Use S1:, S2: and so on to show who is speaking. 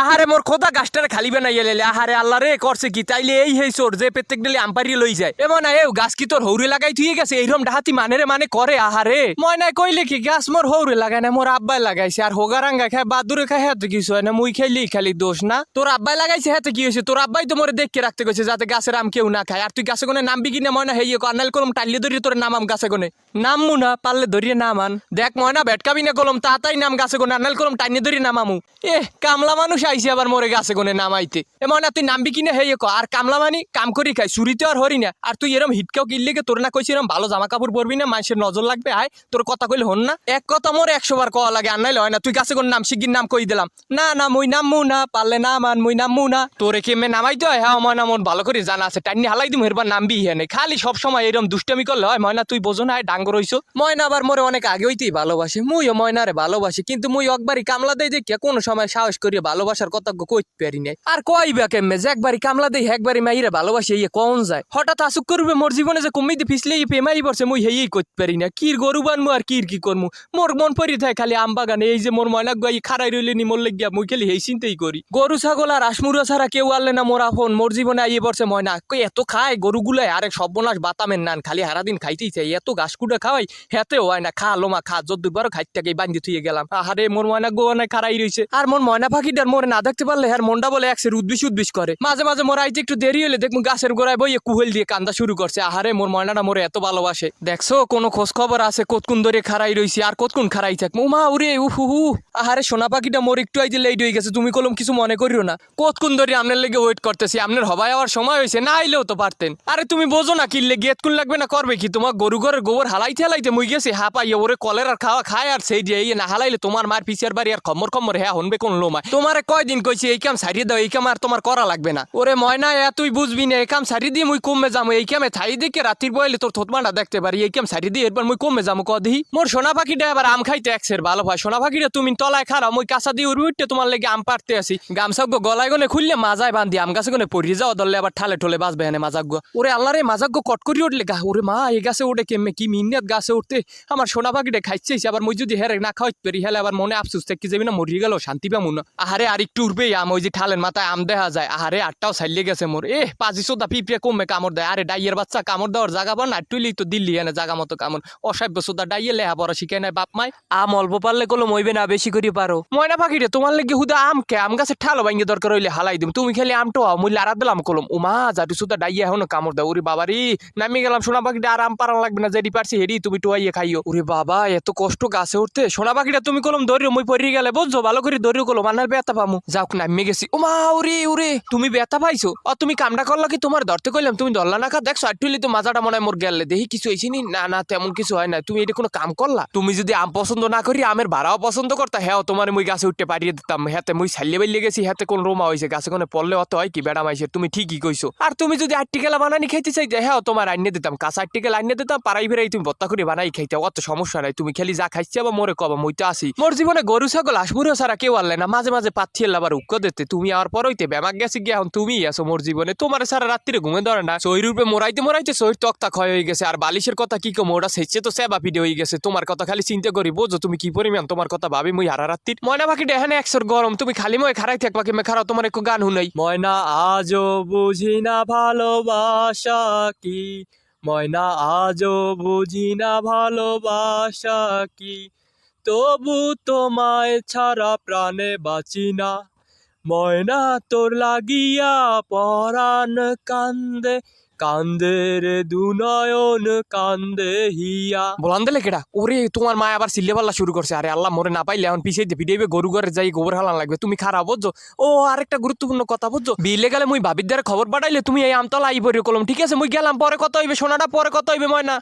S1: আহারে মোর খোদা গাছটারে খালি বানাইয়া লেলে আহারে আল্লাহ রে, করছে কি? তাইলে এই হেই চোর যে প্রত্যেক দিলে আম্পারি লই যায়। এ এমন এ গাছ কি তোর হৌরে লাগাই থুয়ে গেছে? এইরকম ডাহাতি মানে রে মানে করে, আহারে। ময়নায় কইলে কি গাছ মোর হৌরে লাগায় না, মোর আব্বাই লাগাইছে। আর হোগারাঙ্গা খায়, বাদুরে খায় হ্যাঁ কিছু হয় না? মুই খাইলেই খালি দোষ না। তোর আব্বাই লাগাইছে হ্যাঁ কি হয়েছে তোর আব্বাই তো মোরে দেখকে রাখতে গেছে যাতে গাছের আম কেউ না খায়। আর তুই গাছে কোনে নামবি কিনা ময়না হেইয়ে কর্নাল কলম টাইলে ধরিয়ে তোর নামাম গাছে কোনে নামমু না, পারলে ধরিয়ে নামান দেখ ময়না ভেটকাবি না কলম, তাতাই নাম গাছে কোনে আনাল কলম টাইনে ধরিয়ে নামামু এ কামলা মানুষ আইছে আবার মোরে গাছে কোনে নামাইতে। এ ময়না, তুই নামবি কিনা? হেইয়ে ক, আর কামলা মানি কাম করি খাই চুরিতে আর হরি না। আর তুই এরম হিটকাও কিনলে তোর না কইছি এরম ভালো জামা কাপড় পরবি না, মানুষের নজর লাগবে, আয়, তোর কথা কইলে হন না। এক কথা মোর একশো বার কওয়া লাগে, আর নাইলে হয় না, তুই গাছে কোন নাম, শিগগির নাম কই দিলাম। না না, মুই নামমু না, পারলে না মান মুই নামমু না। তোরে কেমে নামাইতে হয়? হ্যাঁ ময়না, মন ভালো করে জানা আছে, টাইনি হালাই দিম, হেরবার নামবি হেনে খালি সব সময় এরম দুষ্টামি করলে হয়, ময়না, তুই বোঝো না ডাঙ্গর হইছো। ময়না আবার মোরে অনেক আগে হইতেই ভালোবাসে, মুইও ময়নারে ভালোবাসি, কিন্তু মুই একবারই কামলা দেই দেখিয়া কোনো সময় সাহস করিয়া ভালোবাসার কথা কইতে পারি নাই। আর কইবা কেমনে যে একবারই কামলা দেই, একবারই মাইরে ভালোবাসি ইয়ে কোন যায়? হঠাৎ আসুক করবে, মোর জীবনে যে কমিতে ফিসলে এই পেমাই পড়ছে, মুই হেই করতে পারি না। কির গরু বানমু আর কির কি করমু? মোর মন পরি থাকে খালি আম বাগানে, এই যে মোর ময়না গাই খারাই রইলে নি, মোর লাগিয়া মুই খালি হেই চিন্তাই করি। গরু, ছাগল আর আসমুরা ছাড়া কেউ আনলে না মোর আপন, মোর জীবনে আইয়ে পড়ছে ময়না। কই, এত খায় গরুগুলাই? আরে সর্বনাশ বাতামের নান, খালি সারাদিন খাইতেই চাই। এত ঘাস কুটা খাওয়াই হেতে হয় না। খা, লোমা, খা যত দুবার খাইতে বান্ধি থুয়ে গেলাম। আহারে, মোর ময়না গোয়ানে খারাই রইছে। আর মোর ময়না পাখিটার মোরে না দেখতে পারলে হ্যার মনটা বলে একসের উদ্বিস উদ্বিস করে। মাঝে মাঝে মোর আইতে একটু দেরি হলে দেখমু গাছের গোড়ায় বইয়ে কুহেল দিয়ে কান্দা শুরু করছে। আহারে, মোর ময়নাটা মোরে এত ভালোবাসে। দেখছ, কোনো খোঁজ খবর আছে? কতক্ষণ ধরে খারাই রইছি আর কতক্ষণ খারাই থাক উমা, উরে, উহু হু আহারে, সোনা পাখিটা মোর একটু আইতে লেট হয়ে গেছে। তুমি কলম কিছু মনে করিও না। কতক্ষণ ধরে আপনার লেগে ওয়েট করতেছি? আপনার হবাই হওয়ার সময় হয়েছে না আইলেও তো পারতেন। আরে, তুমি বোঝো না কিনলে গেত কোন লাগবে না করবে কি? তোমার গরু ঘরের গোবর হালাইতে হালাইতে মুই গেছি, হা পাইয়ে ওরে কলের আর খাওয়া খায় আর সেই দিয়ে না হালাইলে তোমার মার পিছিয়ার বাড়ি আর খমর খমর হ্যাঁ হনবে কোন লোমায়। তোমারে কয়দিন কইছি, এই কাম সারিয়ে দাও, এই কাম আর তোমার করা লাগবে না। ওরে ময়না, এ তুই বুঝবি না, এই কাম সারিয়ে দিয়ে মুই কমে যাব এই কামে থাই দেখে রাত্রির বইলে তোর থতমাটা দেখতে পারি? এই কাম সারিয়ে দিয়ে এরপর মুই কমে যাব কদি মোর সোনা পাখিটা এবার আম খাইতে একসের ভালো হয়। সোনা পাখিটা তুমি তলায় খারাপ মুই কাঁচা দিয়ে উড়ি উঠতে তোমার লেগে আম পারতে আসি। গামছা গো গলায় গনে খুললে মাজায় বান্ধি আম গাছে গনে পড়িয়ে যাও দললে আবার ঠালে ঠলে বাঁচবে হেনে মাজাক গো। ওরে আল্লাহ রে, মাজাক গো কট করি উঠলে গা, ওরে মা এই গাছে উঠে কেমে কি মিনিয়াত গাছে উঠতে। আমার সোনা পাখিটা খাইছে আবার মুই যদি হেরে না খাওয়াইতে পারি, হেলে আবার মনে আফসুস থেকে যাবি না, মরিয়ে গেল, শান্তি পামু না। আহারে, আর একটু উঠবে আম ওই যে ঠালের মাথায় আম দেখা যায়। আহারে আটটাও সাইলে গেছে মোর। এ পাঁচি সোদা পিঁপড়ে কমে কামড় দেয়। আরে ডাইয়ের বাচ্চা কামড় দেওয়ার জায়গা পান না টুইলি তো দিল্লি এনে জায়গা মতো কামড়। অসাব্য সোদা ডাইয়ে লেহা পড়া শিখে নেয় বাপ মাই আম অল্প পারলে কলো মইবে না বেশি করি পারো। ময়না পাখি রে তোমার লেগে হুদা আম কে? আম গাছে ঠালো ভাঙ্গে দরকার হইলে হালাই দিম। তুমি খেলে আমটো হও মুই লারা দিলাম কলম। উমা জাটু সুদা ডাইয়া এখনও কামড় দাও ওরে বাবারি নামি গেলাম সোনা পাখিটা আর আম পারান লাগবে না। যেটি পারছি হেডি তুমি টোয়াইয়ে খাইও। ওরে বাবা এত কষ্ট গাছে উঠতে। সোনা পাখিটা তুমি কলম ধরিও মুই পড়ি গেলে বুঝছ? ভালো করে ধরিও কলম। আনার ব্যথা পামু। যাওক নামি গেছি। উমা ওরে ওরে, তুমি ব্যথা পাইছো? ও তুমি কামটা করলা কি তোমার? ধরতে কইলাম, তুমি ধরলা না খা, দেখছ আটুলি তো মাজাটা মনে হয় মোর গেলে। দেখি, কিছু হয়েছে নি? না না, তেমন কিছু হয় না তুমি এটা কোনো কাম করলা? তুমি যদি আম পছন্দ না করি, আমের ভাড়াও পছন্দ করতা হ্যাঁ তোমার মুই গাছে উঠতে পারিয়ে দিতাম। হাতে মুই সাল্লে বাইলে গেছি, হাতে কোন রোমা হয়েছে গাছে কোনে পড়লে অত হয় কি বেড়া মাইছে, তুমি ঠিকই কইছো। আর তুমি যদি আটটিকেলা বানানি খাইতে চাইতে হ্যাঁ তোমার আইনে দিতাম। কাঁচা আটটিকেলা আইনে দিতাম, পাড়াই ফেরাই তুমি বত্তা করে বানাই খাইতে, অত সমস্যা নাই। তুমি খেলি যা খাইছে বা মোরে কবা, মুই তো আসি। মোর জীবনে গরু, ছাগল আসমুরো ছাড়া কেউ আনলে না, মাঝে মাঝে পাচ্ছি আবার উক্ক দিতে, তুমি আর পর হইতে ব্যামাক গেছি গিয়ে এখন তুমি আছো মোর জীবনে। তোমার সারা রাত্রিরে ঘুমে ধরে না। শরীর রূপে মোরাইতে মোরাইতে শরীর তক্তা ক্ষয় হয়ে গেছে। আর বালিশের কথা কি কম? ওটা সেচ্ছে তো সেবা পিডে হয়ে গেছে। তোমার কথা খালি চিন্তা করি। বোঝো তুমি কি পরিমাণ তোমার কথা ভাবি মুই হারা রাত্রির। ময়না পাখিটা এখানে একশোর গরম। তুমি খালি ময় খারাই থাকবা কি খারাপ তোমার একটু গান শুনাই। ময়না আজও বুঝি না ভালোবাসা কি? ময়না আজও বুঝি না ভালোবাসা কি? তবু তোমায় ছাড়া প্রাণে বাঁচি না। ময়না তোর লাগিয়া পরাণ কান্দে কান্দে রে দুনয়ন, কান্দে হিয়া। বলান দিলে কেডা ওরে তোমার মা আবার সিল্লে পাল্লা শুরু করছে। আরে আল্লাহ, মরে না পাইলে এখন পিছিয়ে পিডিয়ে গরু ঘরে যাই, গোবর হালান লাগবে। তুমি খারাপ বুঝছ? ও, আরেকটা গুরুত্বপূর্ণ কথা বুঝছ? বিলে গেলে মুই ভাবির দ্বারা খবর পাঠাইলে তুমি এই আমতলা আই পড়ি কলম। ঠিক আছে, মুই গেলাম, পরে কত হইবে? সোনাটা পরে কত হইবে, ময়না?